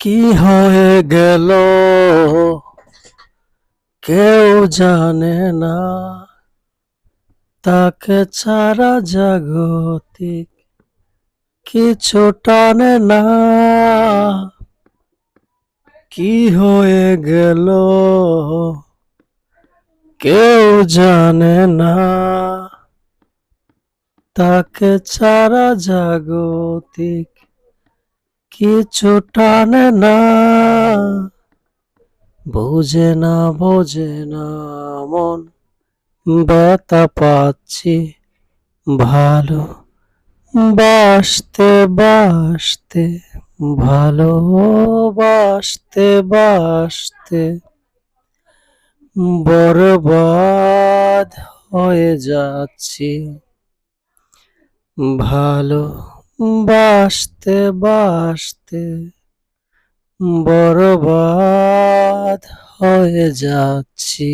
কি হয়ে গেল? কেউ জানে না। তাকে ছাড়া জাগতিক কিছু টানে না। কি হয়ে গেল? কেউ জানে না। তাকে ছাড়া জাগতিক কিছু টানে না। বোঝে না বোঝে না মন। ব্যথা পাচ্ছি ভালো। বাসতে বাসতে, ভালো বাসতে বাসতে বরবাদ হয়ে যাচ্ছি। ভালো বাসতে বাসতে বরবাদ হয়ে যাচ্ছি।